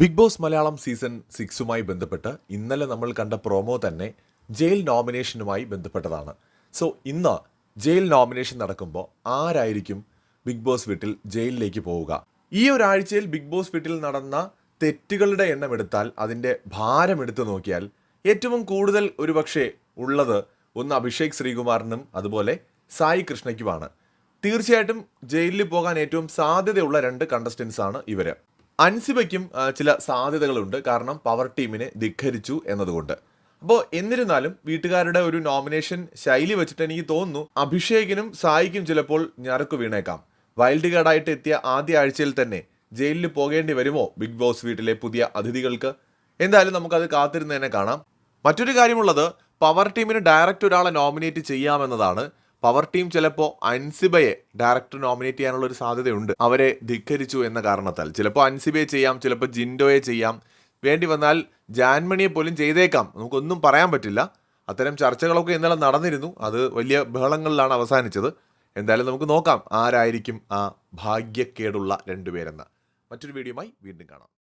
Big Boss Malayalam season സിക്സുമായി ബന്ധപ്പെട്ട് ഇന്നലെ നമ്മൾ കണ്ട പ്രോമോ തന്നെ ജയിൽ നോമിനേഷനുമായി ബന്ധപ്പെട്ടതാണ്. സോ ഇന്ന് ജയിൽ നോമിനേഷൻ നടക്കുമ്പോൾ ആരായിരിക്കും ബിഗ് ബോസ് വീട്ടിൽ ജയിലിലേക്ക് പോവുക? ഈ ഒരാഴ്ചയിൽ ബിഗ് ബോസ് വീട്ടിൽ നടന്ന തെറ്റുകളുടെ എണ്ണം എടുത്താൽ അതിന്റെ ഭാരം എടുത്തു നോക്കിയാൽ ഏറ്റവും കൂടുതൽ ഒരുപക്ഷെ ഉള്ളത് ഒന്ന് അഭിഷേക് ശ്രീകുമാറിനും അതുപോലെ സായി കൃഷ്ണയ്ക്കുമാണ്. തീർച്ചയായിട്ടും ജയിലിൽ പോകാൻ ഏറ്റവും സാധ്യതയുള്ള രണ്ട് കണ്ടസ്റ്റൻസ് ആണ് ഇവർ. അൻസിബയ്ക്കും ചില സാധ്യതകളുണ്ട്. കാരണം പവർ ടീമിനെ ധിഖരിച്ചു എന്നതുകൊണ്ട്. അപ്പോൾ എന്നിരുന്നാലും വീട്ടുകാരുടെ ഒരു നോമിനേഷൻ ശൈലി വെച്ചിട്ട് എനിക്ക് തോന്നുന്നു അഭിഷേകിനും സായിക്കും ചിലപ്പോൾ ഞറുക്ക് വീണേക്കാം. വൈൽഡ് കാർഡായിട്ട് എത്തിയ ആദ്യ ആഴ്ചയിൽ തന്നെ ജയിലിൽ പോകേണ്ടി വരുമോ ബിഗ് ബോസ് വീട്ടിലെ പുതിയ അതിഥികൾക്ക്? എന്തായാലും നമുക്കത് കാത്തിരുന്ന് തന്നെ കാണാം. മറ്റൊരു കാര്യമുള്ളത് പവർ ടീമിന് ഡയറക്റ്റ് ഒരാളെ നോമിനേറ്റ് ചെയ്യാമെന്നതാണ് പവർ ടീം ചിലപ്പോൾ അൻസിബയെ ഡയറക്ടർ നോമിനേറ്റ് ചെയ്യാനുള്ള ഒരു സാധ്യതയുണ്ട്. അവരെ ധിക്കരിച്ചു എന്ന കാരണത്താൽ. ചിലപ്പോൾ അൻസിബയെ ചെയ്യാം ചിലപ്പോൾ ജിൻഡോയെ ചെയ്യാം. വേണ്ടി വന്നാൽ ജാൻമണിയെ പോലും ചെയ്തേക്കാം. നമുക്കൊന്നും പറയാൻ പറ്റില്ല. അത്തരം ചർച്ചകളൊക്കെ ഇന്നലെ നടന്നിരുന്നു. അത് വലിയ ബഹളങ്ങളിലാണ് അവസാനിച്ചത്. എന്തായാലും നമുക്ക് നോക്കാം ആരായിരിക്കും ആ ഭാഗ്യക്കേടുള്ള രണ്ടുപേരെന്ന്. മറ്റൊരു വീഡിയോയുമായി വീണ്ടും കാണാം.